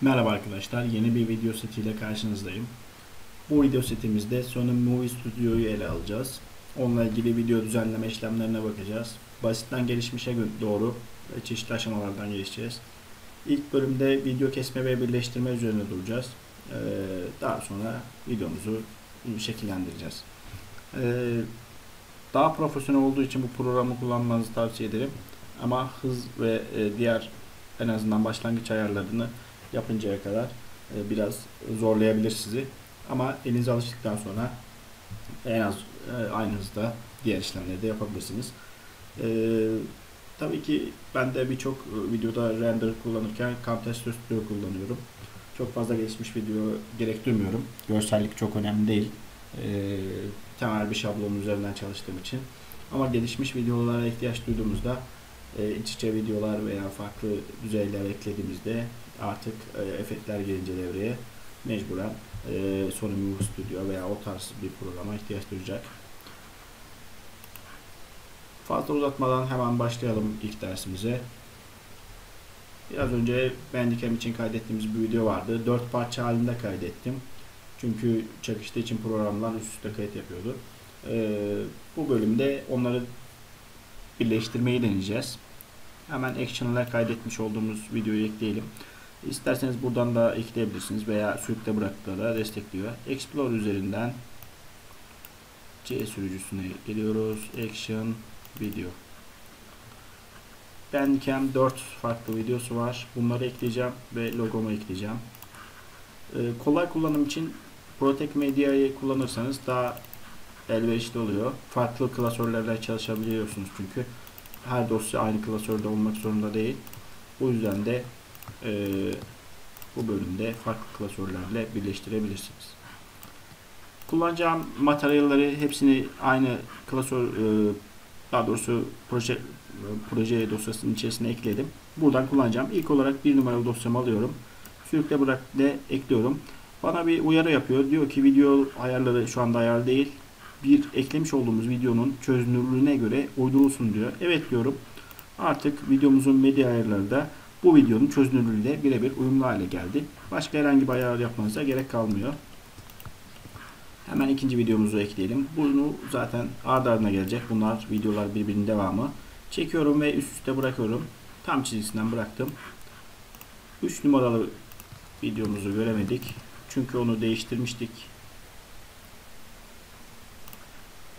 Merhaba arkadaşlar, yeni bir video setiyle karşınızdayım. Bu video setimizde Sony Movie Studio'yu ele alacağız. Onunla ilgili video düzenleme işlemlerine bakacağız. Basitten gelişmişe doğru çeşitli aşamalardan gelişeceğiz. İlk bölümde video kesme ve birleştirme üzerine duracağız. Ee, daha sonra videomuzu şekillendireceğiz. Ee, daha profesyonel olduğu için bu programı kullanmanızı tavsiye ederim. Ama hız ve e, diğer en azından başlangıç ayarlarını yapıncaya kadar e, biraz zorlayabilir sizi. Ama elinize alıştıktan sonra en az e, aynı hızda diğer işlemleri de yapabilirsiniz. E, tabii ki ben de birçok videoda render kullanırken Camtasia Studio kullanıyorum. Çok fazla gelişmiş video gerektirmiyorum. Görsellik çok önemli değil. temel bir şablon üzerinden çalıştığım için. Ama gelişmiş videolara ihtiyaç duyduğumuzda iç içe videolar veya farklı düzeyler eklediğimizde artık e, efektler gelince devreye mecburen e, Sony Movie Studio veya o tarz bir programa ihtiyaç duyacak. Fazla uzatmadan hemen başlayalım ilk dersimize. Biraz önce Bandicam için kaydettiğimiz bir video vardı. Dört parça halinde kaydettim. Çünkü çakıştığı için programlar üst üste kayıt yapıyordu. Ee, bu bölümde onları birleştirmeyi deneyeceğiz. Hemen action'lar kaydetmiş olduğumuz videoyu ekleyelim. İsterseniz buradan da ekleyebilirsiniz veya sürükle bıraktıkları destekliyor. Explore üzerinden C sürücüsüne geliyoruz. Action Video. Bandicam 4 farklı videosu var. Bunları ekleyeceğim ve logomu ekleyeceğim. Ee, kolay kullanım için Protect Media'yı kullanırsanız daha elverişli oluyor. Farklı klasörlerle çalışabiliyorsunuz çünkü her dosya aynı klasörde olmak zorunda değil. Bu yüzden de e, bu bölümde farklı klasörlerle birleştirebilirsiniz. Kullanacağım materyalleri hepsini aynı klasör e, daha doğrusu proje proje dosyasının içerisine ekledim. Buradan kullanacağım. İlk olarak bir numaralı dosyamı alıyorum. Sürükle bırak de ekliyorum. Bana bir uyarı yapıyor. Diyor ki video ayarları şu anda ayar değil. Bir eklemiş olduğumuz videonun çözünürlüğüne göre uydurulsun diyor. Evet diyorum. Artık videomuzun medya ayarları da bu videonun çözünürlüğüyle birebir uyumlu hale geldi. Başka herhangi bir ayar yapmanıza gerek kalmıyor. Hemen ikinci videomuzu ekleyelim. Bunu zaten ardı ardına gelecek. Bunlar videolar birbirinin devamı. Çekiyorum ve üst üste bırakıyorum. Tam çizgisinden bıraktım. 3 numaralı videomuzu göremedik. Çünkü onu değiştirmiştik.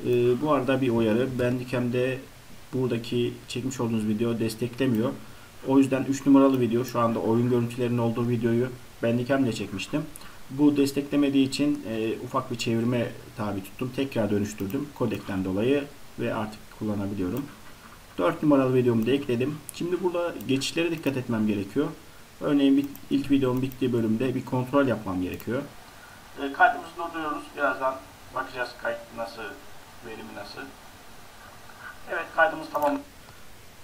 Ee, bu arada bir uyarı. Bandicam'de buradaki çekmiş olduğunuz video desteklemiyor. O yüzden 3 numaralı video şu anda oyun görüntülerinin olduğu videoyu Bandicam'le çekmiştim. Bu desteklemediği için e, ufak bir çevirme tabi tuttum. Tekrar dönüştürdüm kodekten dolayı ve artık kullanabiliyorum. 4 numaralı videomu da ekledim. Şimdi burada geçişlere dikkat etmem gerekiyor. Örneğin ilk videomun bittiği bölümde bir kontrol yapmam gerekiyor. E, kaydımızı durduruyoruz. Birazdan bakacağız kayıt nasıl, verimi nasıl. Evet kaydımız tamam.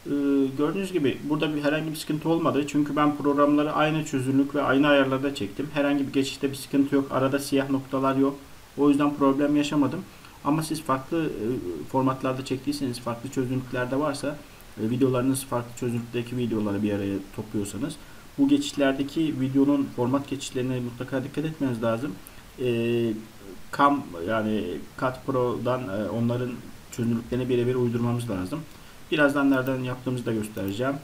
Ee, gördüğünüz gibi burada bir herhangi bir sıkıntı olmadı. Çünkü ben programları aynı çözünürlük ve aynı ayarlarda çektim. Herhangi bir geçişte bir sıkıntı yok. Arada siyah noktalar yok. O yüzden problem yaşamadım. Ama siz farklı e, formatlarda çektiyseniz, farklı çözünürlüklerde varsa, e, videolarınız farklı çözünürlükteki videoları bir araya topluyorsanız, bu geçişlerdeki videonun format geçişlerine mutlaka dikkat etmeniz lazım. E, Cam yani Cut Pro'dan e, onların çözünürlüklerini birebir uydurmamız lazım. Birazdan nereden yaptığımızı da göstereceğim.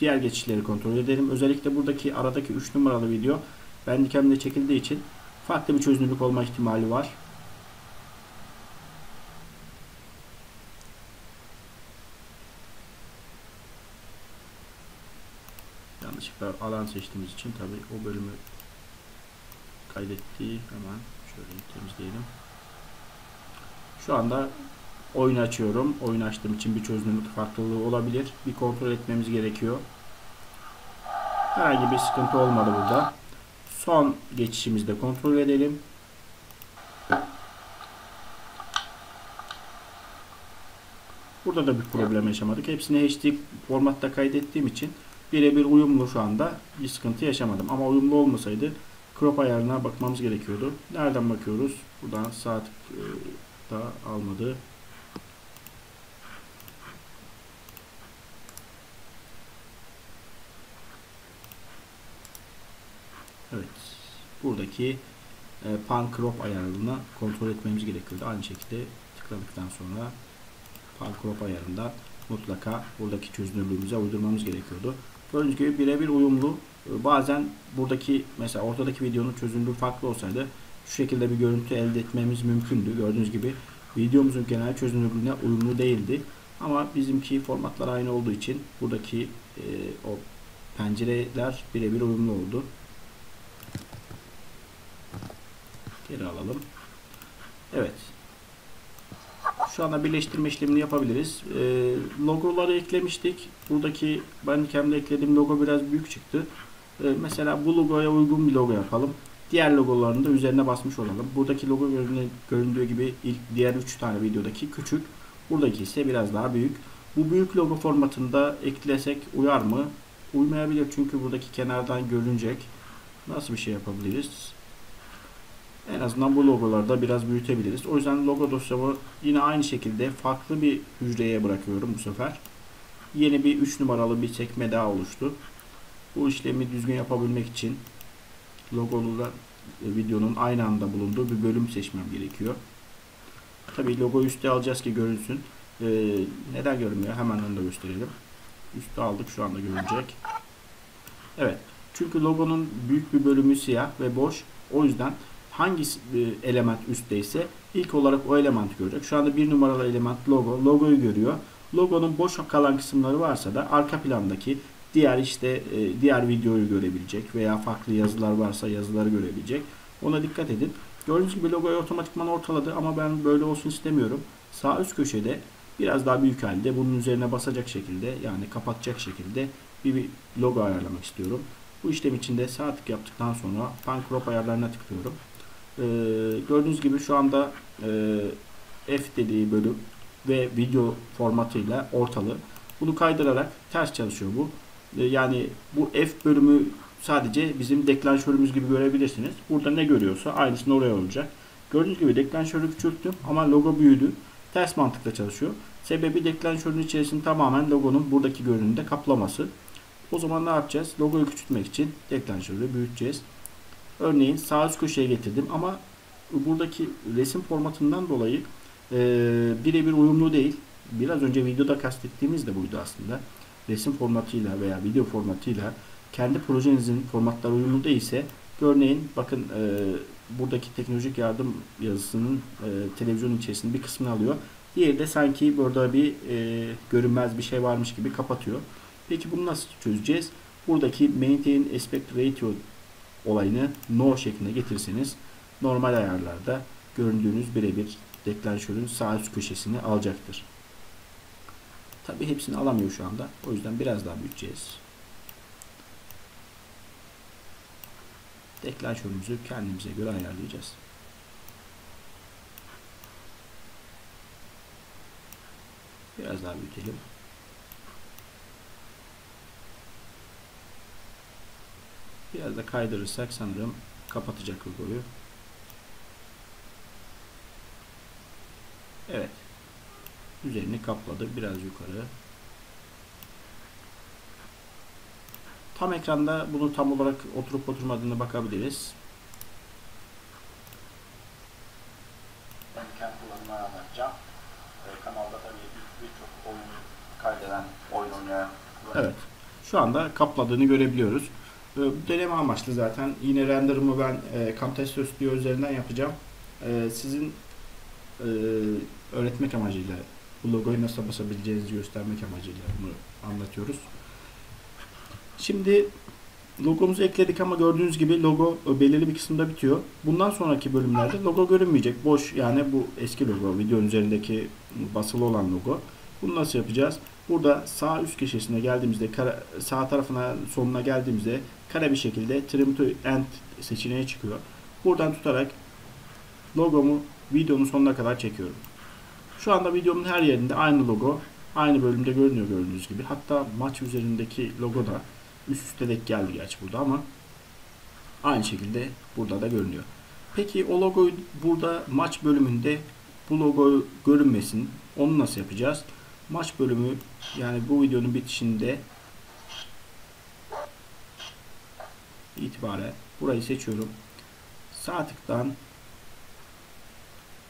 Diğer geçişleri kontrol edelim. Özellikle buradaki aradaki 3 numaralı video Bandicam'de çekildiği için farklı bir çözünürlük olma ihtimali var. Yanlışlıkla alan seçtiğimiz için tabi o bölümü kaydetti. Hemen şöyle temizleyelim. Şu anda Oyun açıyorum. Oyun açtığım için bir çözünürlük farklılığı olabilir. Bir kontrol etmemiz gerekiyor. Herhangi bir sıkıntı olmadı burada. Son geçişimizde kontrol edelim. Burada da bir problem yaşamadık. Hepsini HD formatta kaydettiğim için birebir uyumlu şu anda bir sıkıntı yaşamadım. Ama uyumlu olmasaydı crop ayarına bakmamız gerekiyordu. Nereden bakıyoruz? Buradan sağ tık e, da almadı. buradaki e, pan crop ayarını kontrol etmemiz gerekiyordu. Aynı şekilde tıkladıktan sonra pan crop ayarından mutlaka buradaki çözünürlüğümüze uydurmamız gerekiyordu. Gibi birebir uyumlu. E, bazen buradaki mesela ortadaki videonun çözünürlüğü farklı olsaydı şu şekilde bir görüntü elde etmemiz mümkündü. Gördüğünüz gibi videomuzun genel çözünürlüğüne uyumlu değildi. Ama bizimki formatlar aynı olduğu için buradaki e, o pencereler birebir uyumlu oldu. Geri alalım. Evet. Şu anda birleştirme işlemini yapabiliriz. E, logoları eklemiştik. Buradaki ben kendi eklediğim logo biraz büyük çıktı. E, mesela bu logoya uygun bir logo yapalım. Diğer logolarını da üzerine basmış olalım. Buradaki logo göründüğü gibi ilk diğer 3 tane videodaki küçük. Buradaki ise biraz daha büyük. Bu büyük logo formatında eklesek uyar mı? Uymayabilir çünkü buradaki kenardan görünecek. Nasıl bir şey yapabiliriz? En azından bu logolarda biraz büyütebiliriz. O yüzden logo dosyamı yine aynı şekilde farklı bir hücreye bırakıyorum bu sefer. Yeni bir 3 numaralı bir sekme daha oluştu. Bu işlemi düzgün yapabilmek için logolu videonun aynı anda bulunduğu bir bölüm seçmem gerekiyor. Tabii logo üstte alacağız ki görünsün. Ee, neden görünmüyor? Hemen onu da gösterelim. Üstte aldık şu anda görünecek. Evet. Çünkü logonun büyük bir bölümü siyah ve boş. O yüzden hangi e, element üstteyse ilk olarak o element görecek. Şu anda bir numaralı element logo. Logoyu görüyor. Logonun boş kalan kısımları varsa da arka plandaki diğer işte e, diğer videoyu görebilecek veya farklı yazılar varsa yazıları görebilecek. Ona dikkat edin. Gördüğünüz gibi logoyu otomatikman ortaladı ama ben böyle olsun istemiyorum. Sağ üst köşede biraz daha büyük halde bunun üzerine basacak şekilde yani kapatacak şekilde bir, bir logo ayarlamak istiyorum. Bu işlem için de sağ tık yaptıktan sonra pan crop ayarlarına tıklıyorum. Ee, gördüğünüz gibi şu anda e, F dediği bölüm ve video formatıyla ortalı. Bunu kaydırarak ters çalışıyor bu. Ee, yani bu F bölümü sadece bizim deklanşörümüz gibi görebilirsiniz. Burada ne görüyorsa aynısını oraya olacak. Gördüğünüz gibi deklanşörü küçülttüm ama logo büyüdü. Ters mantıkla çalışıyor. Sebebi deklanşörün içerisinde tamamen logonun buradaki görünümde kaplaması. O zaman ne yapacağız? Logoyu küçültmek için deklanşörü büyüteceğiz. Örneğin sağ üst köşeye getirdim ama buradaki resim formatından dolayı e, birebir uyumlu değil. Biraz önce videoda kastettiğimiz de buydu aslında. Resim formatıyla veya video formatıyla kendi projenizin formatları uyumlu değilse örneğin bakın e, buradaki teknolojik yardım yazısının e, televizyonun içerisinde bir kısmını alıyor. Diğeri de sanki burada bir e, görünmez bir şey varmış gibi kapatıyor. Peki bunu nasıl çözeceğiz? Buradaki maintain aspect ratio olayını no şeklinde getirseniz normal ayarlarda göründüğünüz birebir deklanşörün sağ üst köşesini alacaktır. Tabi hepsini alamıyor şu anda. O yüzden biraz daha büyüteceğiz. Deklanşörümüzü kendimize göre ayarlayacağız. Biraz daha büyütelim. Biraz da kaydırırsak sanırım kapatacak logoyu. Evet. Üzerini kapladı. Biraz yukarı. Tam ekranda bunu tam olarak oturup oturmadığını bakabiliriz. Ee, kanalda tabii birçok oyun kaydeden, oyun oynayan Evet. Şu anda kapladığını görebiliyoruz. Ee, bu deneme amaçlı zaten. Yine renderımı ben e, Camtasia Studio üzerinden yapacağım. E, sizin e, öğretmek amacıyla bu logoyu nasıl basabileceğinizi göstermek amacıyla bunu anlatıyoruz. Şimdi logomuzu ekledik ama gördüğünüz gibi logo belirli bir kısımda bitiyor. Bundan sonraki bölümlerde logo görünmeyecek. Boş yani bu eski logo. Videonun üzerindeki basılı olan logo. Bunu nasıl yapacağız? Burada sağ üst köşesine geldiğimizde sağ tarafına sonuna geldiğimizde kare bir şekilde trim to end seçeneği çıkıyor. Buradan tutarak logomu videonun sonuna kadar çekiyorum. Şu anda videomun her yerinde aynı logo aynı bölümde görünüyor gördüğünüz gibi. Hatta maç üzerindeki logo da üst üste denk geldi gerçi burada ama aynı şekilde burada da görünüyor. Peki o logoyu burada maç bölümünde bu logo görünmesin. Onu nasıl yapacağız? Maç bölümü yani bu videonun bitişinde itibaren burayı seçiyorum. sağ tıktan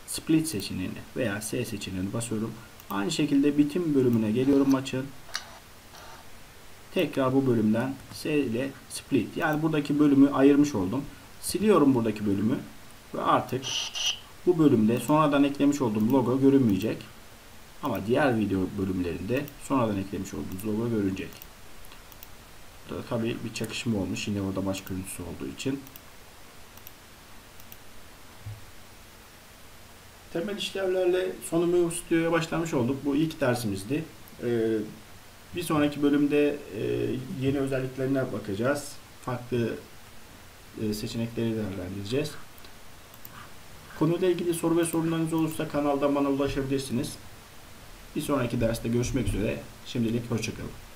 split seçeneğini veya S seçeneğini basıyorum. Aynı şekilde bitim bölümüne geliyorum maçın. Tekrar bu bölümden S ile split. Yani buradaki bölümü ayırmış oldum. Siliyorum buradaki bölümü ve artık bu bölümde sonradan eklemiş olduğum logo görünmeyecek. Ama diğer video bölümlerinde sonradan eklemiş olduğumuz logo görünecek. Burada tabii bir çakışma olmuş. Yine orada maç görüntüsü olduğu için. Temel işlevlerle Sonumu Studio'ya başlamış olduk. Bu ilk dersimizdi. Ee, bir sonraki bölümde e, yeni özelliklerine bakacağız. Farklı e, seçenekleri değerlendireceğiz. Konuyla ilgili soru ve sorunlarınız olursa kanaldan bana ulaşabilirsiniz. Bir sonraki derste görüşmek üzere. Şimdilik hoşçakalın.